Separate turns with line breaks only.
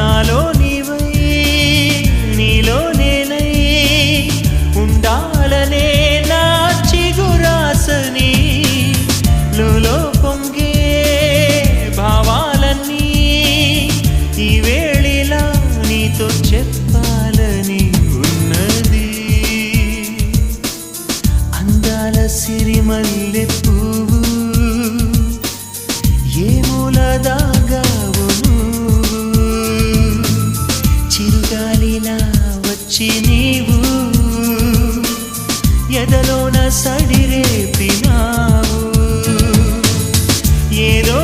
నాలో నీవై నీలో నేనై ఉండాలనే నా చిగురాసని లులో పొంగే భావాలన్నీ ఈ వేళిలా నీతో చెప్పాలని ఉన్నది. అందాల సిరిమల్లె పువ్వు ఏ మూలదాగా ఉన్న వచ్చి నీవు ఎదలోన సడిరేపినావు. ఏదో